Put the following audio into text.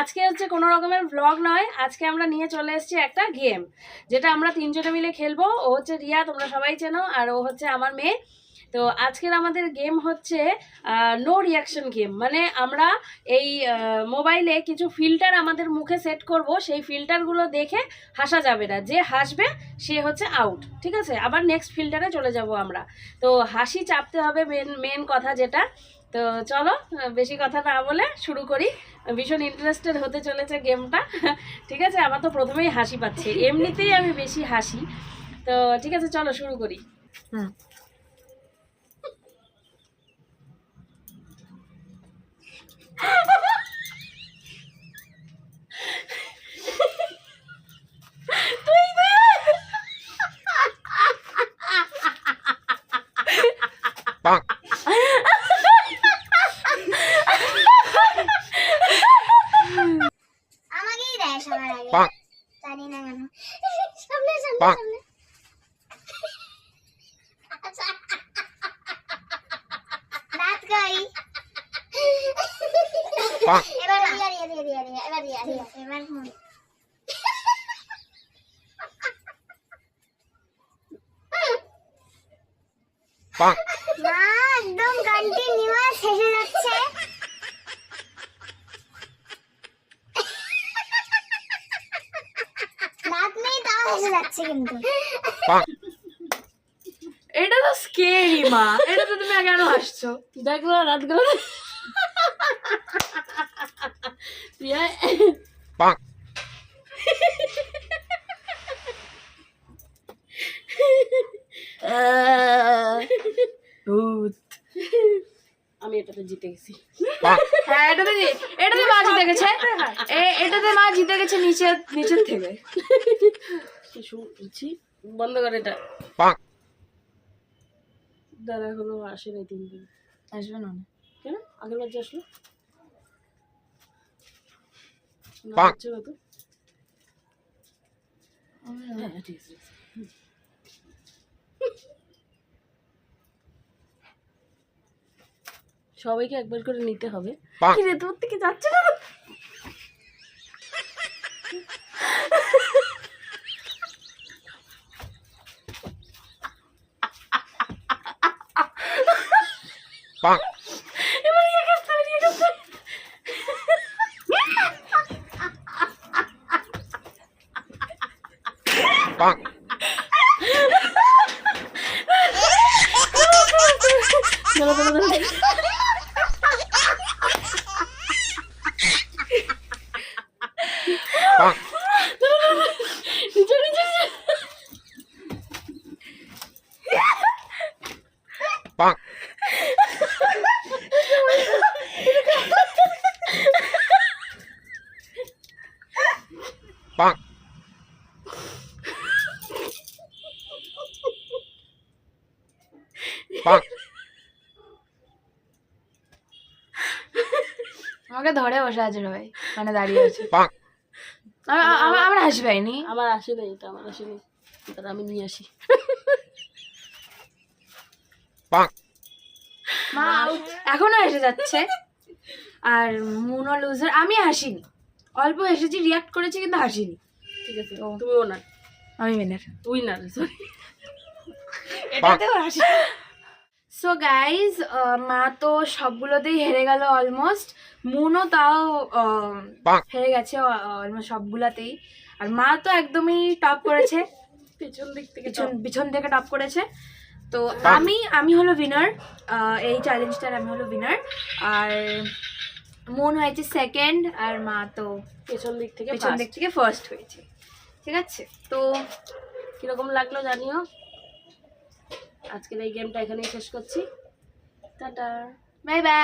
আজকে হচ্ছে কোনো রকমের ব্লগ নয়, আজকে আমরা নিয়ে চলে এসেছি একটা গেম যেটা আমরা তিনজনে মিলে খেলব। ও হচ্ছে রিয়া, তোমরা সবাই চেনো, আর ও হচ্ছে আমার মেয়ে। তো আজকের আমাদের গেম হচ্ছে নো রিয়াকশন গেম মানে আমরা এই মোবাইলে কিছু ফিল্টার আমাদের মুখে সেট করব, সেই ফিল্টারগুলো দেখে হাসা যাবে না। যে হাসবে, সে হচ্ছে আউট ঠিক আছে? আবার নেক্সট ফিল্টারে চলে যাব আমরা। তো হাসি চাপতে হবে মেন মেন কথা যেটা। তো চলো বেশি কথা না বলে শুরু করি। ভীষণ ইন্টারেস্টেড হতে চলেছে গেমটা ঠিক আছে আমার তো প্রথমেই হাসি পাচ্ছে। এমনিতেই আমি বেশি হাসি। তো ঠিক আছে চলো শুরু করি। হুম দেয় সবার আগে জানি না কেন সামনে সামনে সামনে। দাঁত কই এবার এবার এবার হুম মা একদম কন্টিনিউয়াস হেসে যাচ্ছে দাঁত এটা তো স্কেরি মা। এটা তো তুমি কেন হাসছো? দেখল রাতগুলো প্রিয়া আমি এটাতে জিতে গেছি। হ্যাঁ এটাতে এটাতে মা জিতে গেছে। এটাতে মা জিতে গেছে নিচে নিচের থেকে। কি শুনছি। বন্ধ করে এটা। দাদা এখনও আসে নাই তিন দিন। আসবে না কেন? আগের বার যে আসলো? না হচ্ছে হ্যাঁ। সবাইকে একবার করে নিতে হবে। কি রে তোর থেকে যাচ্ছে না? Fuck. Maria Casta, Maria Casta. Fuck. Dalawa na lang. আমাকে ধরে বসে আছে সবাই মানে দাঁড়িয়ে আছে। আমার আমার হাসি পাইনি আমার আসে নাই এটা আমার আসে নাই তাহলে আমি নিয়ে আসি। মা এখনও এসে যাচ্ছে। আর মুনো লুজার আমি হাসিনি অল্প হেসেছি রিয়াক্ট করেছি কিন্তু হাসিনি। ঠিক আছে। তুমি ওনার আমি উইনার উইনার সরি এটাতেও হাসি। সো গাইজ মা তো সবগুলোতেই হেরে গেল অলমোস্ট মুনও তাও হেরে গেছে অলমোস্ট সবগুলাতেই। আর মা তো একদমই টপ করেছে। পেছন দিক থেকে পিছন পিছন থেকে টপ করেছে। তো আমি আমি হলো উইনার এই চ্যালেঞ্জটার আমি হলো উইনার আর মন হয়েছে সেকেন্ড আর মা তো পেছন দিক থেকে পেছন দিক থেকে ফার্স্ট হয়েছে। ঠিক আছে? তো কীরকম লাগল জানিও। আজকের এই গেমটা এখানেই শেষ করছি। টাটা। Bye bye.